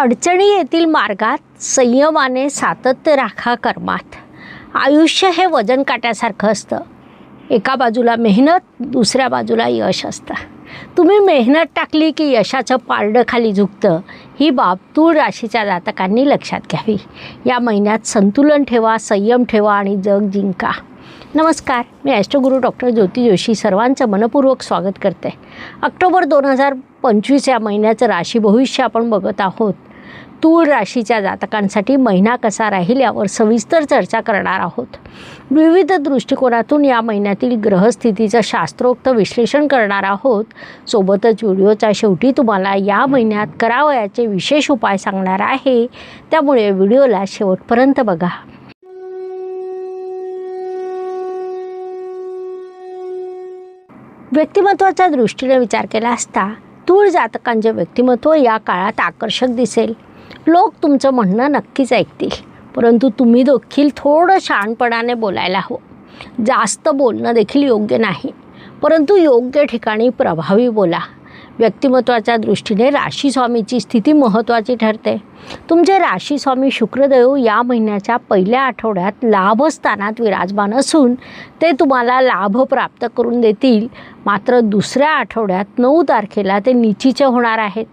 अडचणी येथील मार्गात संयमाने सातत्य राखा कर्मात. आयुष्य हे वजन काट्यासारखं असतं. एका बाजूला मेहनत दुसऱ्या बाजूला यश असतं. तुम्ही मेहनत टाकली की यशाचं पारडं खाली झुकतं. ही बाब तूळ राशीच्या जातकांनी लक्षात घ्यावी. या महिन्यात संतुलन ठेवा संयम ठेवा आणि जग जिंका. नमस्कार मी ॲस्ट्रोगुरू डॉक्टर ज्योती जोशी सर्वांचं मनपूर्वक स्वागत करते. ऑक्टोबर दोन हजार पंचवीस या महिन्याचं राशी भविष्य आपण बघत आहोत. तूळ राशीच्या जातकांसाठी महिना कसा राहील यावर सविस्तर चर्चा करणार आहोत. विविध दृष्टिकोनातून या महिन्यातील ग्रहस्थितीचं शास्त्रोक्त विश्लेषण करणार आहोत. सोबतच व्हिडिओच्या शेवटी तुम्हाला या महिन्यात करावयाचे विशेष उपाय सांगणार आहे. त्यामुळे व्हिडिओला शेवटपर्यंत बघा. व्यक्तिमत्वाच्या दृष्टीने विचार केला असता तूळ जातकांचे व्यक्तिमत्व या काळात आकर्षक दिसेल. लोक तुमचं म्हणणं नक्कीच ऐकतील. परंतु तुम्ही देखील थोडं शहाणपणाने बोलायला हवं. जास्त बोलणं देखील योग्य नाही. परंतु योग्य ठिकाणी प्रभावी बोला. व्यक्तिमत्वाच्या दृष्टीने राशीस्वामीची स्थिती महत्त्वाची ठरते. तुमचे राशीस्वामी शुक्रदेव या महिन्याच्या पहिल्या आठवड्यात लाभस्थानात विराजमान असून ते तुम्हाला लाभ प्राप्त करून देतील. मात्र दुसऱ्या आठवड्यात नऊ तारखेला ते निचीचे होणार आहेत.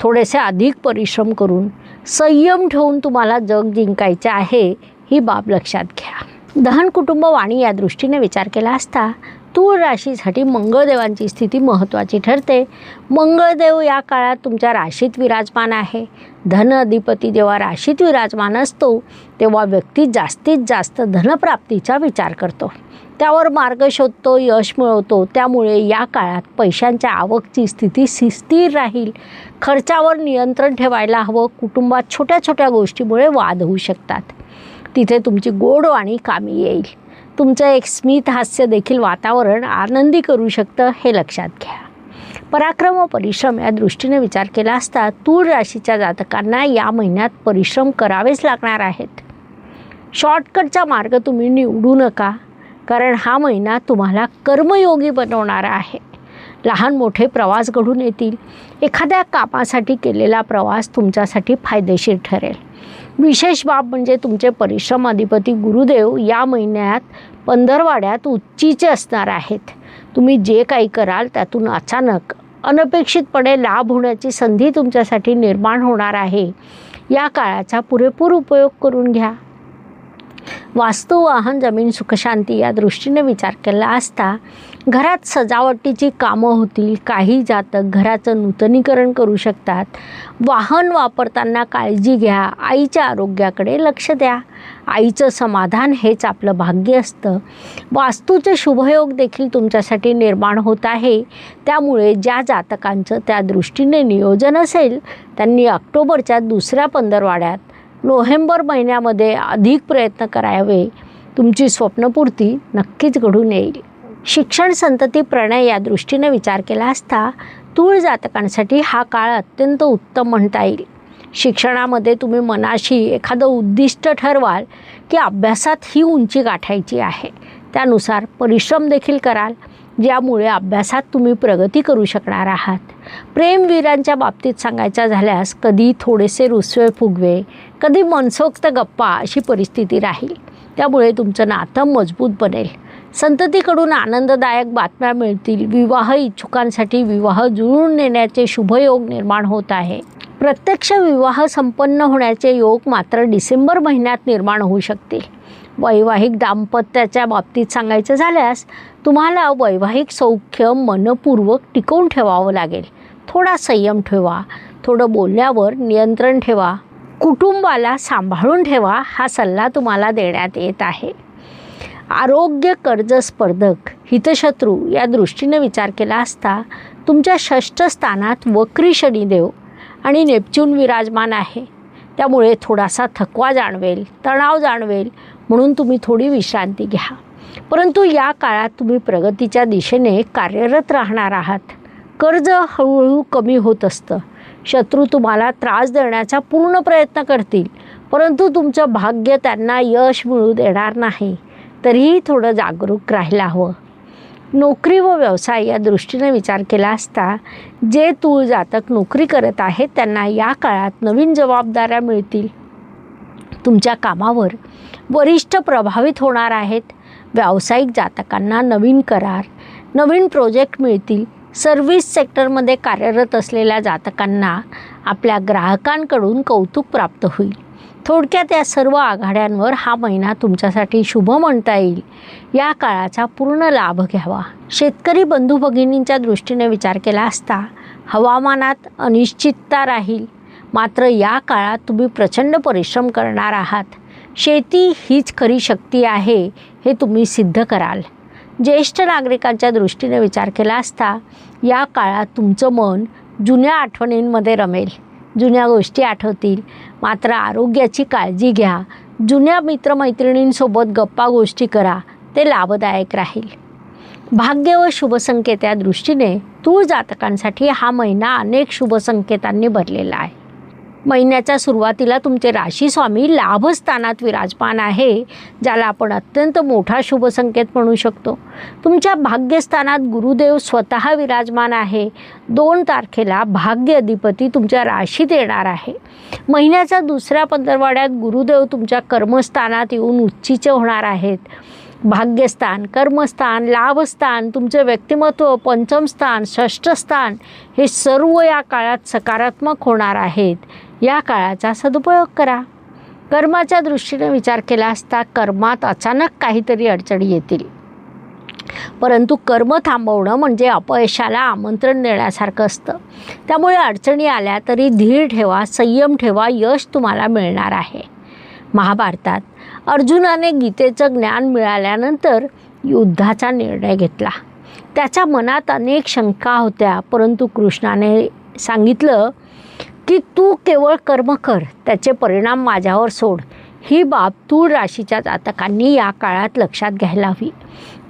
थोडेसे अधिक परिश्रम करून संयम ठेवून तुम्हाला जग जिंकायचे आहे ही बाब लक्षात घ्या. दहन कुटुंब वाणी या दृष्टीने विचार केला असता तूळ राशीसाठी मंगळदेवांची स्थिती महत्त्वाची ठरते. मंगळदेव या काळात तुमच्या राशीत विराजमान आहे. धन अधिपती जेव्हा राशीत विराजमान असतो तेव्हा व्यक्ती जास्तीत जास्त धनप्राप्तीचा विचार करतो. त्यावर मार्ग शोधतो यश मिळवतो. त्यामुळे या काळात पैशांच्या आवकची स्थिती स्थिर राहील. खर्चावर नियंत्रण ठेवायला हवं. कुटुंबात छोट्या छोट्या गोष्टीमुळे वाद होऊ शकतात. तिथे तुमची गोडवाणी कामी येईल. तुमचं एक स्मित हास्य देखील वातावरण आनंदी करू शकतं हे लक्षात घ्या. पराक्रम व परिश्रम या दृष्टीने विचार केला असता तूळ राशीच्या जातकांना या महिन्यात परिश्रम करावेच लागणार आहेत. शॉर्टकटचा मार्ग तुम्ही निवडू नका. कारण हा महिना तुम्हाला कर्मयोगी बनवणारा आहे. लहान मोठे प्रवास घडून येतील. एखाद्या कामासाठी केलेला प्रवास तुमच्यासाठी फायदेशीर ठरेल. विशेष बाब म्हणजे तुमचे परिश्रम अधिपती गुरुदेव या महिन्यात पंधरवाड्यात उच्चीचे असणार आहेत. तुम्ही जे काही कराल त्यातून अचानक अनपेक्षितपणे लाभ होण्याची संधी तुमच्यासाठी निर्माण होणार आहे. या काळाचा पुरेपूर उपयोग करून घ्या. वास्तू वाहन जमीन सुखशांती या दृष्टीने विचार केला असता घरात सजावटीची कामं होतील काही जातक घराचं नूतनीकरण करू शकतात. वाहन वापरताना काळजी घ्या आईच्या आरोग्याकडे लक्ष द्या. आईचं समाधान हेच आपलं भाग्य असतं. वास्तूचे शुभयोग देखील तुमच्यासाठी निर्माण होत आहे. त्यामुळे ज्या जातकांचं त्या दृष्टीने नियोजन असेल त्यांनी ऑक्टोबरच्या दुसऱ्या पंधरवाड्यात नोव्हेंबर महिन्यामध्ये अधिक प्रयत्न करावे. तुमची स्वप्नपूर्ती नक्कीच घडून येईल. शिक्षण संतती प्रणय या दृष्टीने विचार केला असता तूळ जातकांसाठी हा काळ अत्यंत उत्तम म्हणता येईल. शिक्षणामध्ये तुम्ही मनाशी एखादं उद्दिष्ट ठरवाल की अभ्यासात ही उंची गाठायची आहे. त्यानुसार परिश्रम देखील कराल. ज्यामुळे अभ्यासात तुम्ही प्रगती करू शकणार आहात. प्रेमवीरांच्या बाबतीत सांगायचं झाल्यास कधी थोडेसे रुसवे फुगवे कधी मनसोक्त गप्पा अशी परिस्थिती राहील. त्यामुळे तुमचं नातं मजबूत बनेल. संततीकडून आनंददायक बातम्या मिळतील. विवाह इच्छुकांसाठी विवाह जुळून नेण्याचे शुभयोग निर्माण होत आहे. प्रत्यक्ष विवाह संपन्न होण्याचे योग मात्र डिसेंबर महिन्यात निर्माण होऊ शकतील. वैवाहिक दाम्पत्याच्या बाबतीत सांगायचं झाल्यास तुम्हाला वैवाहिक सौख्य मनपूर्वक टिकवून ठेवावं लागेल. थोडा संयम ठेवा. थोडं बोलण्यावर नियंत्रण ठेवा. कुटुंबाला सांभाळून ठेवा हा सल्ला तुम्हाला देण्यात येत आहे. आरोग्य कर्ज स्पर्धक हितशत्रू या दृष्टीने विचार केला असता तुमच्या षष्ठ स्थानात वक्री शनिदेव आणि नेपच्यून विराजमान आहे. त्यामुळे थोडासा थकवा जाणवेल तणाव जाणवेल म्हणून तुम्ही थोडी विश्रांती घ्या. परंतु या काळात तुम्ही प्रगतीच्या दिशेने कार्यरत राहणार आहात. कर्ज हळूहळू कमी होत असतं. शत्रू तुम्हाला त्रास देण्याचा पूर्ण प्रयत्न करतील परंतु तुमचं भाग्य त्यांना यश मिळू देणार नाही. तरीही थोडं जागरूक राहायला हवं. नोकरी व व्यवसाय या दृष्टीने विचार केला असता जे तूळ जातक नोकरी करत आहेत त्यांना या काळात नवीन जबाबदाऱ्या मिळतील. तुमच्या कामावर वरिष्ठ प्रभावित होणार आहेत. व्यावसायिक जातकांना नवीन करार नवीन प्रोजेक्ट मिळतील. सर्व्हिस सेक्टरमध्ये कार्यरत असलेल्या जातकांना आपल्या ग्राहकांकडून कौतुक प्राप्त होईल. थोडक्यात या सर्व आघाड्यांवर हा महिना तुमच्यासाठी शुभ म्हणता येईल. या काळाचा पूर्ण लाभ घ्यावा. शेतकरी बंधू भगिनींच्या दृष्टीने विचार केला असता हवामानात अनिश्चितता राहील. मात्र या काळात तुम्ही प्रचंड परिश्रम करणार आहात. शेती हीच खरी शक्ती आहे हे तुम्ही सिद्ध कराल. ज्येष्ठ नागरिकांच्या दृष्टीने विचार केला असता या काळात तुमचं मन जुन्या आठवणींमध्ये रमेल. जुन्या गोष्टी आठवतील. मात्र आरोग्याची काळजी घ्या. जुन्या मित्रमैत्रिणींसोबत गप्पा गोष्टी करा. ते लाभदायक राहील. भाग्य व शुभसंकेत या दृष्टीने तूळ जातकांसाठी हा महिना अनेक शुभसंकेतांनी भरलेला आहे. महिन्याच्या सुरुवातीला तुमचे राशी स्वामी लाभस्थानात विराजमान आहे ज्याला आपण अत्यंत मोठा शुभसंकेत म्हणू शकतो. तुमच्या भाग्यस्थानात गुरुदेव स्वतः विराजमान आहे. दोन तारखेला भाग्य अधिपती तुमच्या राशीत येणार आहे. महिन्याच्या दुसऱ्या पंधरवाड्यात गुरुदेव तुमच्या कर्मस्थानात येऊन उच्चीचे होणार आहेत. भाग्यस्थान कर्मस्थान लाभस्थान तुमचे व्यक्तिमत्व पंचमस्थान षष्ठस्थान हे सर्व या काळात सकारात्मक होणार आहेत. या काळाचा सदुपयोग करा. कर्माच्या दृष्टीने विचार केला असता कर्मात अचानक काहीतरी अडचणी येतील. परंतु कर्म थांबवणं म्हणजे अपयशाला आमंत्रण देण्यासारखं असतं. त्यामुळे अडचणी आल्या तरी धीर ठेवा संयम ठेवा यश तुम्हाला मिळणार आहे. महाभारतात अर्जुनाने गीतेचं ज्ञान मिळाल्यानंतर युद्धाचा निर्णय घेतला. त्याच्या मनात अनेक शंका होत्या परंतु कृष्णाने सांगितलं की तू केवळ कर्म कर त्याचे परिणाम माझ्यावर सोड. ही बाब तूळ राशीच्या जातकांनी या काळात लक्षात घ्यायला हवी.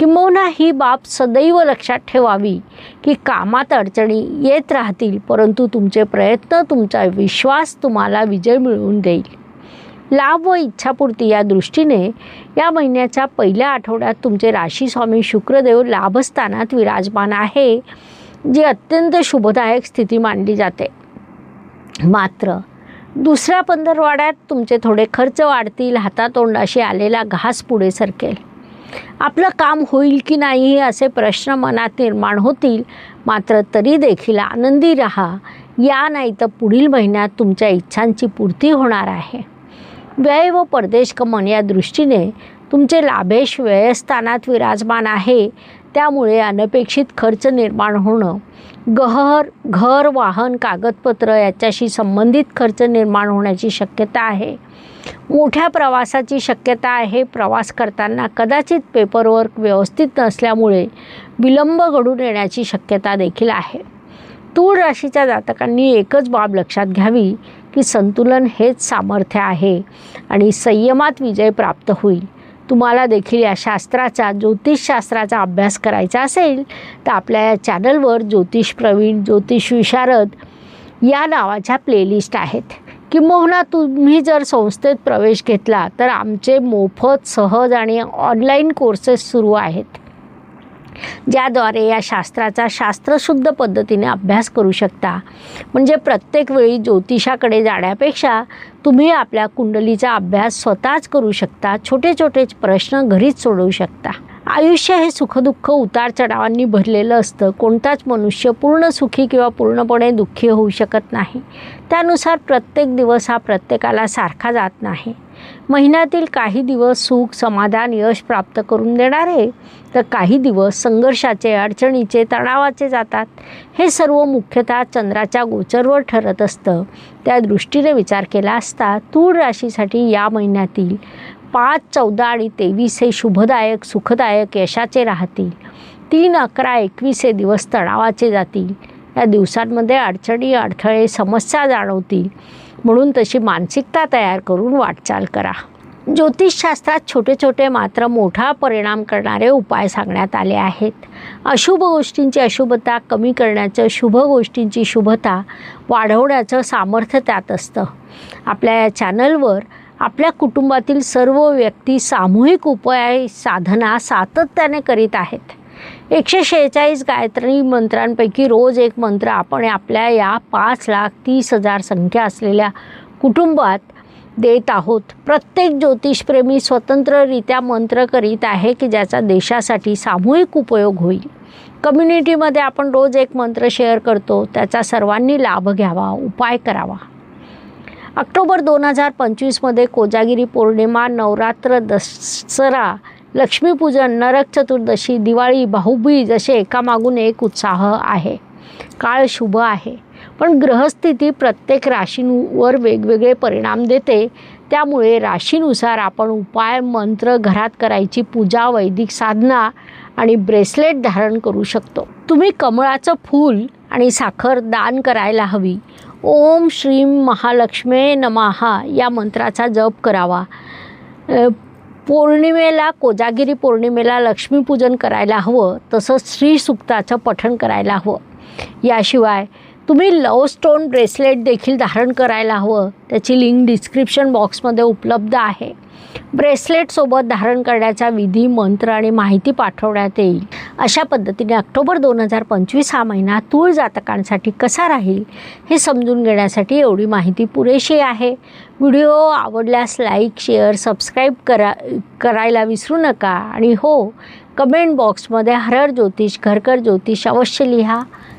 किंबहुना ही बाब सदैव लक्षात ठेवावी की कामात अडचणी येत राहतील परंतु तुमचे प्रयत्न तुमचा विश्वास तुम्हाला विजय मिळवून देईल. लाभ व इच्छापूर्ती या दृष्टीने या महिन्याच्या पहिल्या आठवड्यात तुमचे राशी स्वामी शुक्रदेव लाभस्थानात विराजमान आहे जी अत्यंत शुभदायक स्थिती मानली जाते. मात्र दुसऱ्या पंधरवाड्यात तुमचे थोडे खर्च वाढतील हातातोंडाशी आलेला घास पुढे सरकेल. आपलं काम होईल की नाही असे प्रश्न मनात निर्माण होतील मात्र तरी देखील आनंदी राहा. या नाही तर पुढील महिन्यात तुमच्या इच्छांची पूर्ती होणार आहे. व्यय व परदेश कमन या दृष्टीने तुमचे लाभेश व्ययस्थानात विराजमान आहे. त्यामुळे अनपेक्षित खर्च निर्माण होणं गहर घर वाहन कागदपत्र याच्याशी संबंधित खर्च निर्माण होण्याची शक्यता आहे. मोठ्या प्रवासाची शक्यता आहे. प्रवास करताना कदाचित पेपरवर्क व्यवस्थित नसल्यामुळे विलंब घडून येण्याची शक्यता देखील आहे. तूळ राशीच्या जातकांनी एकच बाब लक्षात घ्यावी की संतुलन हेच सामर्थ्य आहे आणि संयमात विजय प्राप्त होईल. तुम्हाला देखील या शास्त्राचा ज्योतिषशास्त्राचा अभ्यास करायचा असेल तर आपल्या या चॅनलवर ज्योतिष प्रवीण ज्योतिष विशारद या नावाच्या प्लेलिस्ट आहेत. किंबहुना तुम्ही जर संस्थेत प्रवेश घेतला तर आमचे मोफत सहज आणि ऑनलाईन कोर्सेस सुरू आहेत. ज्याद्वारे या शास्त्राचा शास्त्रशुद्ध पद्धतीने अभ्यास करू शकता. म्हणजे प्रत्येक वेळी ज्योतिषाकडे जाण्यापेक्षा तुम्ही आपल्या कुंडलीचा अभ्यास स्वतःच करू शकता. छोटे छोटे प्रश्न घरीच सोडवू शकता. आयुष्य हे सुखदुःख उतार चढावांनी भरलेलं असतं. कोणताच मनुष्य पूर्ण सुखी किंवा पूर्णपणे दुःखी होऊ शकत नाही. त्यानुसार प्रत्येक दिवस हा प्रत्येकाला सारखा जात नाही. महिन्यातील काही दिवस सुख समाधान यश प्राप्त करून देणारे तर काही दिवस संघर्षाचे अडचणीचे तणावाचे जातात. हे सर्व मुख्यतः चंद्राच्या गोचरवर ठरत असतं. त्या दृष्टीने विचार केला असता तूळ राशीसाठी या महिन्यातील पाच चौदा आणि तेवीस हे शुभदायक सुखदायक यशाचे राहतील. तीन अकरा एकवीस हे दिवस तणावाचे जातील. या दिवसांमध्ये अडचणी अडथळे समस्या जाणवतील. म्हणून तशी मानसिकता तयार करून वाटचाल करा. ज्योतिषशास्त्रात छोटे छोटे मात्र मोठा परिणाम करणारे उपाय सांगण्यात आले आहेत. अशुभ गोष्टींची अशुभता कमी करण्याचं शुभ गोष्टींची शुभता वाढवण्याचं सामर्थ्य त्यात असतं. आपल्या या चॅनलवर आपल्या कुटुंबातील सर्व व्यक्ती सामूहिक उपाय साधना सातत्याने करीत आहेत. एकशे शेहेचाळीस गायत्री मंत्रांपैकी रोज एक मंत्र आपण आपल्या या पाच लाख तीस हजार संख्या असलेल्या कुटुंबात देत आहोत. प्रत्येक ज्योतिषप्रेमी स्वतंत्ररित्या मंत्र करीत आहे की ज्याचा देशासाठी सामूहिक उपयोग होईल. कम्युनिटीमध्ये आपण रोज एक मंत्र शेअर करतो त्याचा सर्वांनी लाभ घ्यावा उपाय करावा. ऑक्टोबर दोन हजार पंचवीसमध्ये कोजागिरी पौर्णिमा नवरात्र दसरा लक्ष्मीपूजन नरक चतुर्दशी दिवाळी भाऊबीज असे एकामागून एक उत्साह आहे. काळ शुभ आहे. पण ग्रहस्थिती प्रत्येक राशींवर वेगवेगळे परिणाम देते. त्यामुळे राशीनुसार आपण उपाय मंत्र घरात करायची पूजा वैदिक साधना आणि ब्रेसलेट धारण करू शकतो. तुम्ही कमळाचं फूल आणि साखर दान करायला हवी. ओम श्रीम महालक्ष्मे नमाहा या मंत्राचा जप करावा. पौर्णिमेला कोजागिरी पौर्णिमेला लक्ष्मीपूजन करायला हवं तसंच श्रीसुक्ताचं पठण करायला हवं. याशिवाय तुम्ही लव स्टोन ब्रेसलेट देखील धारण करायला हवं. त्याची लिंक डिस्क्रिप्शन बॉक्समध्ये उपलब्ध आहे. ब्रेसलेटसोबत धारण करण्याचा विधी मंत्र आणि माहिती पाठवण्यात येईल. अशा पद्धतीने ऑक्टोबर दोन हजार पंचवीस हा महिना तूळ जातकांसाठी कसा राहील हे समजून घेण्यासाठी एवढी माहिती पुरेशी आहे. व्हिडिओ आवडल्यास लाईक शेअर सबस्क्राईब करा करायला विसरू नका. आणि हो कमेंट बॉक्समध्ये हरर ज्योतिष घरकर ज्योतिष अवश्य लिहा.